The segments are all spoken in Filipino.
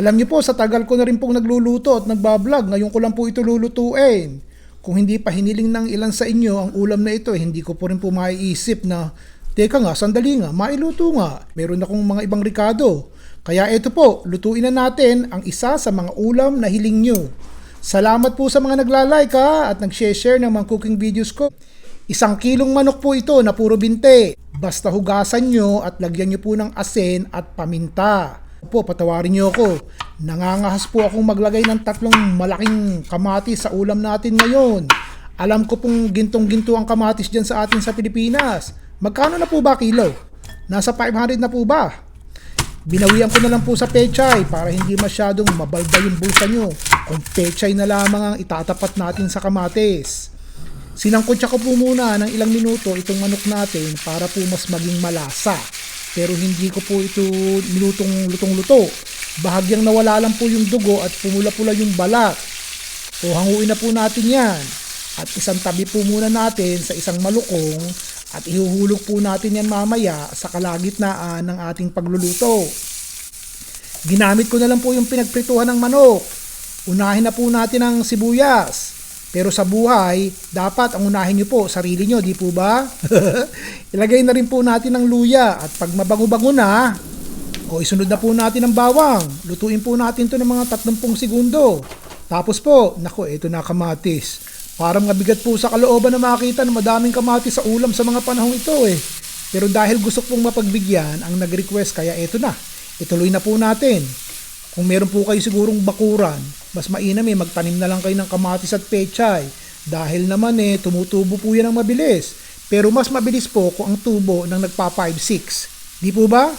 Alam niyo po, sa tagal ko na rin pong nagluluto at nagbablog, ngayon ko lang po ito lulutuin. Kung hindi pa hiniling ng ilan sa inyo ang ulam na ito, eh, hindi ko po rin po maiisip na, teka nga, sandali nga, mailuto nga. Meron akong mga ibang rikado. Kaya ito po, lutuin na natin ang isa sa mga ulam na hiling nyo. Salamat po sa mga nagla-like ha, at nag-share ng mga cooking videos ko. Isang kilong manok po ito na puro binte. Basta hugasan nyo at lagyan nyo po ng asin at paminta. Po, patawarin nyo ako. Nangangahas po akong maglagay ng tatlong malaking kamatis sa ulam natin ngayon. Alam ko pong gintong-ginto ang kamatis dyan sa atin sa Pilipinas. Magkano na po ba kilo? Nasa 500 na po ba? Binawian ko na lang po sa pechay para hindi masyadong mabalda yung bulsa nyo. Kung pechay na lamang ang itatapat natin sa kamatis. Sinangkotsa ko po muna ng ilang minuto itong manok natin para po mas maging malasa. Pero hindi ko po ito minutong lutong-luto. Bahagyang nawala lang po yung dugo at pumula-pula yung balat. O hanguin na po natin yan. At isang tabi po muna natin sa isang malukong at ihuhulog po natin yan mamaya sa kalagitnaan ng ating pagluluto. Ginamit ko na lang po yung pinagprituhan ng manok. Unahin na po natin ang sibuyas. Pero sa buhay, dapat ang unahin nyo po, sarili nyo, di po ba? Ilagay na rin po natin ang luya at pag mabango-bango na, o isunod na po natin ang bawang. Lutuin po natin to ng mga 30 segundo. Tapos po, nako, ito na kamatis. Parang mabigat po sa kalooban na makita na madaming kamatis sa ulam sa mga panahong ito eh. Pero dahil gusto pong mapagbigyan ang nag-request kaya ito na. Ituloy na po natin. Kung meron po kayo sigurong bakuran, mas mainam eh magtanim na lang kayo ng kamatis at pechay. Dahil naman eh, tumutubo po yan ng mabilis. Pero mas mabilis po kung ang tubo ng nagpa 5-6. Di po ba?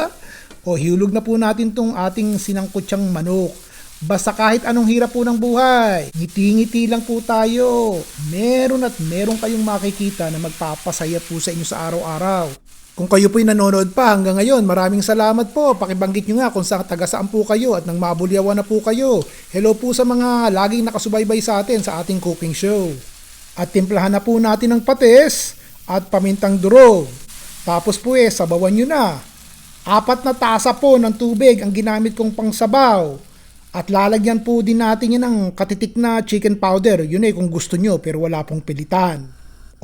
o hiulog na po natin tong ating sinangkutsang manok. Basta kahit anong hirap po ng buhay, ngiti-ngiti lang po tayo. Meron at meron kayong makikita na magpapasaya po sa inyo sa araw-araw. Kung kayo po'y nanonood pa hanggang ngayon, maraming salamat po. Pakibanggit nyo nga kung sa taga saan po kayo at nang mabulyawan na po kayo. Hello po sa mga laging nakasubaybay sa atin sa ating cooking show. At timplahan na po natin ng patis at pamintang durog. Tapos po eh, sabawan nyo na. Apat na tasa po ng tubig ang ginamit kong pangsabaw. At lalagyan po din natin yan ng katitik na chicken powder. Yun eh kung gusto nyo pero wala pong pilitan.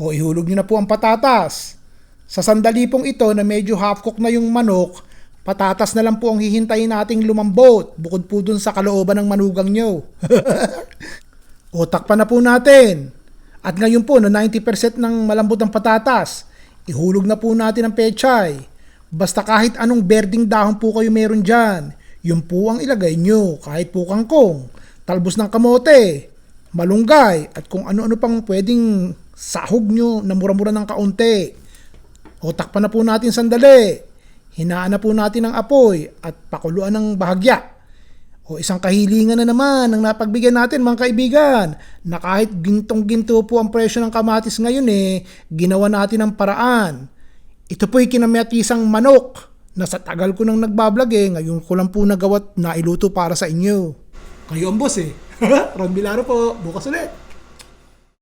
O ihulog nyo na po ang patatas. Sa sandali pong ito na medyo half cook na yung manok, patatas na lang po ang hihintayin nating lumambot bukod po dun sa kalooban ng manugang nyo. o takpan na po natin. At ngayon po na 90% ng malambot ng patatas, ihulog na po natin ang pechay. Basta kahit anong berding dahon po kayo meron dyan, yun po ang ilagay nyo. Kahit po kangkong, talbos ng kamote, malunggay, at kung ano-ano pang pwedeng sahog nyo na mura-mura ng kaunti. O takpan na po natin sandali. Hinaan na po natin ang apoy at pakuluan ng bahagya. O isang kahilingan na naman ang napagbigyan natin mga kaibigan na kahit gintong-ginto po ang presyo ng kamatis ngayon eh, ginawa natin ang paraan. Ito po'y kinamiatisang manok na sa tagal ko nang nagbablog eh, ngayon ko lang po nagawa't nailuto para sa inyo. Kayo ang boss eh. Ron Bilaro po, bukas ulit.